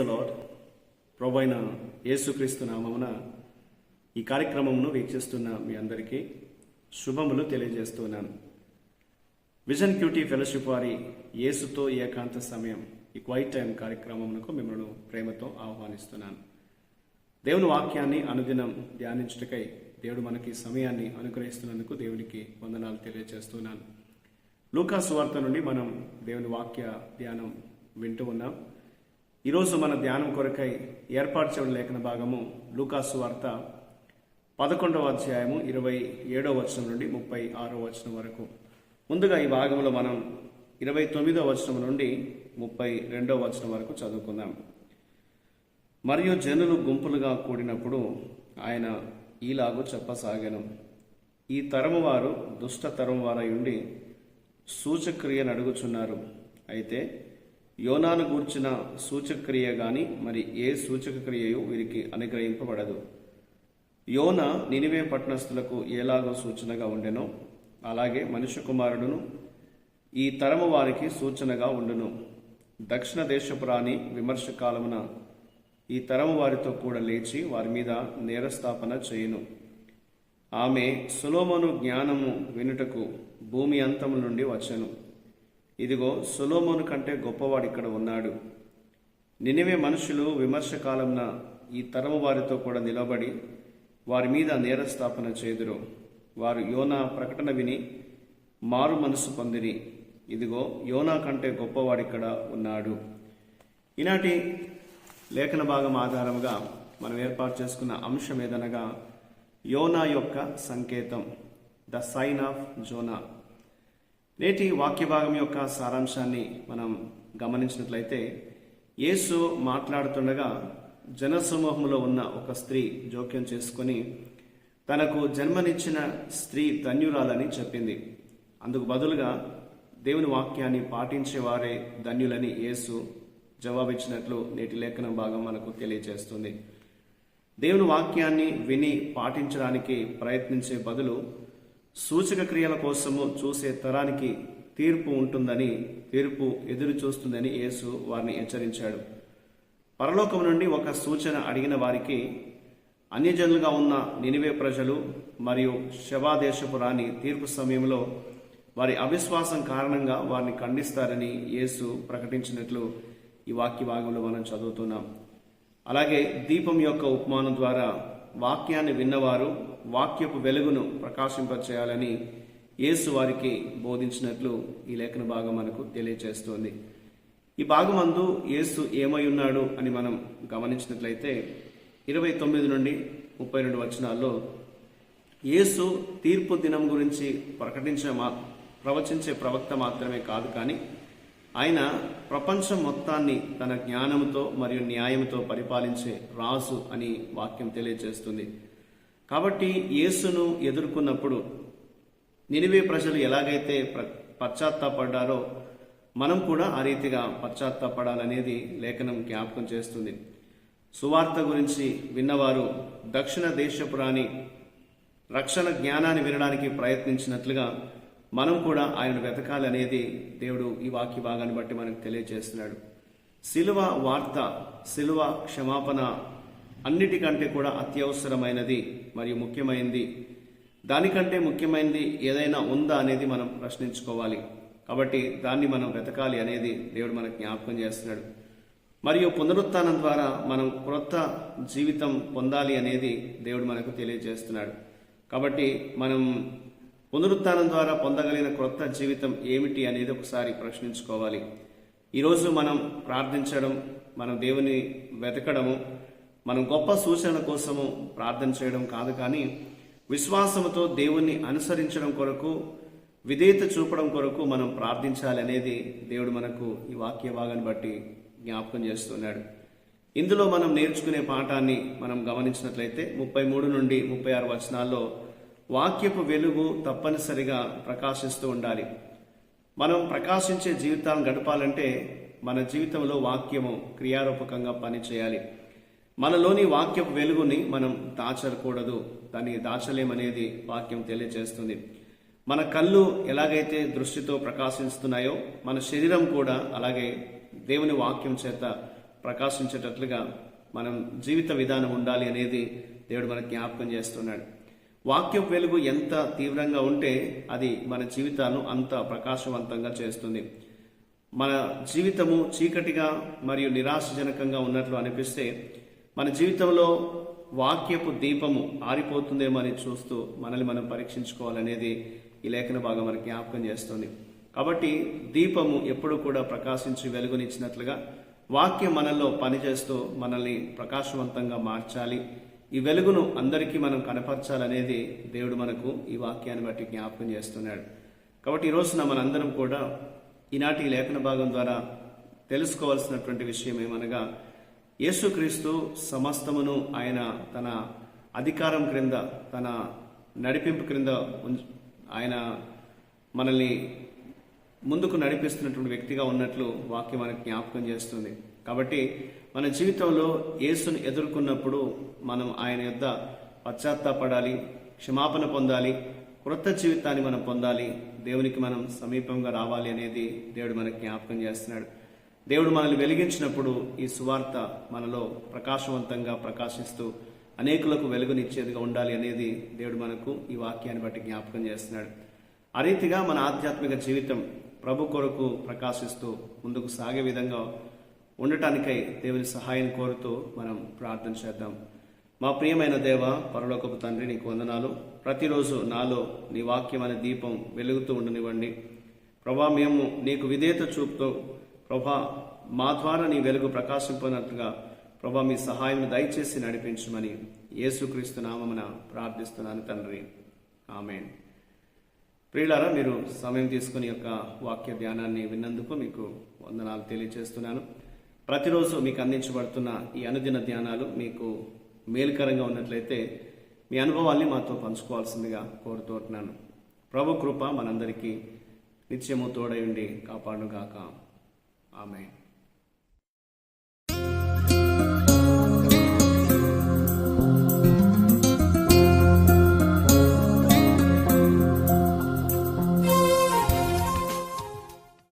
The lord ప్రభు అయిన యేసుక్రీస్తు నామమున ఈ కార్యక్రమమును వీక్షిస్తున్న మీ అందరికీ శుభములు తెలియజేస్తున్నాను. విజన్ క్యూటీ ఫెలోషిప్ వారి యేసుతో ఏకాంత సమయం ఈ క్వైట్ టైం కార్యక్రమమునకు మిమ్మల్ని ప్రేమతో ఆహ్వానిస్తున్నాను. దేవుని వాక్యాన్ని అనుదినం ధ్యానించుటకై దేవుడు మనకి సమయాన్ని అనుగ్రహిస్తున్నందుకు దేవునికి వందనాలు తెలియజేస్తున్నాను. లూకాసు వార్త నుండి మనం దేవుని వాక్య ధ్యానం వింటూ ఉన్నాం. ఈరోజు మన ధ్యానం కొరకై ఏర్పాటు చేయడం లేఖన భాగము లూకాసు వార్త పదకొండవ అధ్యాయము ఇరవై ఏడవ వచనం నుండి ముప్పై ఆరో వచనం వరకు. ముందుగా ఈ భాగంలో మనం ఇరవై తొమ్మిదవ వచనం నుండి ముప్పై రెండవ వచనం వరకు చదువుకుందాం. మరియు జనులు గుంపులుగా కూడినప్పుడు ఆయన ఈలాగు చెప్పసాగాను. ఈ తరము వారు దుష్ట తరం వారై ఉండి సూచక్రియను అడుగుచున్నారు. అయితే యోనాను గూర్చిన సూచక్రియ గాని మరి ఏ సూచక క్రియయు వీరికి అనుగ్రహింపబడదు. యోన నినివే పట్టణస్థులకు ఎలాగో సూచనగా ఉండెనో. అలాగే మనుష్య కుమారుడును ఈ తరము వారికి సూచనగా ఉండును. దక్షిణ దేశపు రాణి విమర్శ కాలమున ఈ తరము వారితో కూడా లేచి వారి మీద నేరస్థాపన చేయును. ఆమె సులోమను జ్ఞానము వినుటకు భూమి అంతము నుండి వచ్చెను. ఇదిగో సులోమోను కంటే గొప్పవాడు ఇక్కడ ఉన్నాడు. నినివే మనుషులు విమర్శ కాలంన ఈ తరము వారితో కూడా నిలబడి వారి మీద నేరస్థాపన చేదురు. వారు యోనా ప్రకటన విని మారు మనసు పొందిరి. ఇదిగో యోనా కంటే గొప్పవాడిక్కడ ఉన్నాడు. ఈనాటి లేఖన భాగం ఆధారంగా మనం ఏర్పాటు చేసుకున్న అంశం ఏదనగా యోనా యొక్క సంకేతం ద సైన్ ఆఫ్ జోనా. నేటి వాక్య భాగం యొక్క సారాంశాన్ని మనం గమనించినట్లయితే యేసు మాట్లాడుతుండగా జనసమూహంలో ఉన్న ఒక స్త్రీ జోక్యం చేసుకొని తనకు జన్మనిచ్చిన స్త్రీ ధన్యురాలని చెప్పింది. అందుకు బదులుగా దేవుని వాక్యాన్ని పాటించేవారే ధన్యులని యేసు జవాబిచ్చినట్లు నేటి లేఖన భాగం మనకు తెలియజేస్తుంది. దేవుని వాక్యాన్ని విని పాటించడానికి ప్రయత్నించే బదులు సూచక క్రియల కోసము చూసే తరానికి తీర్పు ఉంటుందని తీర్పు ఎదురు చూస్తుందని యేసు వారిని హెచ్చరించాడు. పరలోకం నుండి ఒక సూచన అడిగిన వారికి అన్యజనులుగా ఉన్న నినివే ప్రజలు మరియు శవాదేశపు రాణి తీర్పు సమయంలో వారి అవిశ్వాసం కారణంగా వారిని ఖండిస్తారని యేసు ప్రకటించినట్లు ఈ వాక్య భాగంలో మనం చదువుతున్నాం. అలాగే దీపం యొక్క ఉపమానం ద్వారా వాక్యాన్ని విన్నవారు వాక్యపు వెలుగును ప్రకాశింపచేయాలని యేసు వారికి బోధించినట్లు ఈ లేఖన భాగం మనకు తెలియజేస్తోంది ఈ భాగమందు యేసు ఏమై ఉన్నాడు అని మనం గమనించినట్లయితే ఇరవై తొమ్మిది నుండి ముప్పై రెండు వచనాల్లో యేసు తీర్పు దినం గురించి ప్రకటించే మా ప్రవచించే ప్రవక్త మాత్రమే కాదు కానీ ఆయన ప్రపంచం మొత్తాన్ని తన జ్ఞానంతో మరియు న్యాయంతో పరిపాలించే రాజు అని వాక్యం తెలియజేస్తుంది. కాబట్టి యేసును ఎదుర్కొన్నప్పుడు నినివే ప్రజలు ఎలాగైతే ప్ర పశ్చాత్తాపడ్డారో మనం కూడా ఆ రీతిగా పశ్చాత్తాపడాలనేది లేఖనం జ్ఞాపకం చేస్తుంది. సువార్త గురించి విన్నవారు దక్షిణ దేశపురాణి రక్షణ జ్ఞానాన్ని వినడానికి ప్రయత్నించినట్లుగా మనం కూడా ఆయన వెతకాలి అనేది దేవుడు ఈ వాక్య భాగాన్ని బట్టి మనకు తెలియజేస్తున్నాడు. సిలువ వార్త సిలువ క్షమాపణ అన్నిటికంటే కూడా అత్యవసరమైనది మరియు ముఖ్యమైనది దానికంటే ముఖ్యమైనది ఏదైనా ఉందా అనేది మనం ప్రశ్నించుకోవాలి. కాబట్టి దాన్ని మనం వెతకాలి అనేది దేవుడు మనకు జ్ఞాపకం చేస్తున్నాడు. మరియు పునరుత్నం ద్వారా మనం క్రొత్త జీవితం పొందాలి అనేది దేవుడు మనకు తెలియజేస్తున్నాడు. కాబట్టి మనం పునరుత్నం ద్వారా పొందగలిగిన క్రొత్త జీవితం ఏమిటి అనేది ఒకసారి ప్రశ్నించుకోవాలి. ఈరోజు మనం ప్రార్థించడం మనం దేవుని వెతకడము మనం గొప్ప సూచన కోసము ప్రార్థన చేయడం కాదు కానీ విశ్వాసముతో దేవుణ్ణి అనుసరించడం కొరకు విధేయత చూపడం కొరకు మనం ప్రార్థించాలి అనేది దేవుడు మనకు ఈ వాక్య భాగాన్ని బట్టి జ్ఞాపకం చేస్తున్నాడు. ఇందులో మనం నేర్చుకునే పాఠాన్ని మనం గమనించినట్లయితే ముప్పై మూడు నుండి ముప్పై ఆరు వచనాల్లో వాక్యపు వెలుగు తప్పనిసరిగా ప్రకాశిస్తూ ఉండాలి. మనం ప్రకాశించే జీవితాలను గడపాలంటే మన జీవితంలో వాక్యము క్రియారూపకంగా పనిచేయాలి. మనలోని వాక్యపు వెలుగుని మనం దాచకూడదు. దాన్ని దాచలేమనేది వాక్యం తెలియజేస్తుంది. మన కళ్ళు ఎలాగైతే దృష్టితో ప్రకాశిస్తున్నాయో మన శరీరం కూడా అలాగే దేవుని వాక్యం చేత ప్రకాశించేటట్లుగా మనం జీవిత విధానం ఉండాలి అనేది దేవుడు మనకు జ్ఞాపకం చేస్తున్నాడు. వాక్యం వెలుగు ఎంత తీవ్రంగా ఉంటే అది మన జీవితాలను అంత ప్రకాశవంతంగా చేస్తుంది. మన జీవితము చీకటిగా మరియు నిరాశజనకంగా ఉన్నట్లు అనిపిస్తే మన జీవితంలో వాక్యపు దీపము ఆరిపోతుందేమో అని చూస్తూ మనల్ని మనం పరీక్షించుకోవాలనేది ఈ లేఖన భాగం మనకి జ్ఞాపకం చేస్తుంది. కాబట్టి దీపము ఎప్పుడు కూడా ప్రకాశించి వెలుగునిచ్చినట్లుగా వాక్యం మనలో పనిచేస్తూ మనల్ని ప్రకాశవంతంగా మార్చాలి. ఈ వెలుగును అందరికీ మనం కనపరచాలనేది దేవుడు మనకు ఈ వాక్యాన్ని బట్టి జ్ఞాపకం చేస్తున్నాడు. కాబట్టి ఈ రోజున మనందరం కూడా ఈనాటి లేఖన భాగం ద్వారా తెలుసుకోవాల్సినటువంటి విషయం ఏమనగా యేసుక్రీస్తు సమస్తమును ఆయన తన అధికారం క్రింద తన నడిపింపు క్రింద ఆయన మనల్ని ముందుకు నడిపిస్తున్నటువంటి వ్యక్తిగా ఉన్నట్లు వాక్యం మనకు జ్ఞాపకం చేస్తుంది. కాబట్టి మన జీవితంలో యేసును ఎదుర్కొన్నప్పుడు మనం ఆయన యొద్ద పశ్చాత్తాపడాలి క్షమాపణ పొందాలి క్రొత్త జీవితాన్ని మనం పొందాలి దేవునికి మనం సమీపంగా రావాలి అనేది దేవుడు మనకు జ్ఞాపకం చేస్తున్నాడు. దేవుడు మనల్ని వెలిగించినప్పుడు ఈ సువార్త మనలో ప్రకాశవంతంగా ప్రకాశిస్తూ అనేకులకు వెలుగునిచ్చేదిగా ఉండాలి అనేది దేవుడు మనకు ఈ వాక్యాన్ని బట్టి జ్ఞాపకం చేస్తున్నాడు. ఆ రీతిగా మన ఆధ్యాత్మిక జీవితం ప్రభు కొరకు ప్రకాశిస్తూ ముందుకు సాగే విధంగా ఉండటానికై దేవుని సహాయం కోరుతూ మనం ప్రార్థన చేద్దాం. మా ప్రియమైన దేవ పరలోకపు తండ్రి నీకు వందనాలు. ప్రతిరోజు నాలో నీ వాక్యం అనే దీపం వెలుగుతూ ఉండనివ్వండి. ప్రభా మేము నీకు విధేయత చూపుతూ ప్రభా మా ద్వారా నీ వెలుగు ప్రకాశింపనట్లుగా ప్రభా మీ సహాయం దయచేసి నడిపించమని యేసుక్రీస్తు నామమున ప్రార్థిస్తున్నాను తండ్రి. ఆమెన్. ప్రియులారా మీరు సమయం తీసుకుని యొక్క వాక్య ధ్యానాన్ని విన్నందుకు మీకు వందనాలు తెలియజేస్తున్నాను. ప్రతిరోజు మీకు అందించబడుతున్న ఈ అనుదిన ధ్యానాలు మీకు మేలుకరంగా ఉన్నట్లయితే మీ అనుభవాల్ని మాతో పంచుకోవాల్సిందిగా కోరుతున్నాను ప్రభు కృప మనందరికీ నిత్యము తోడై ఉండి కాపాడుగాక ఆమె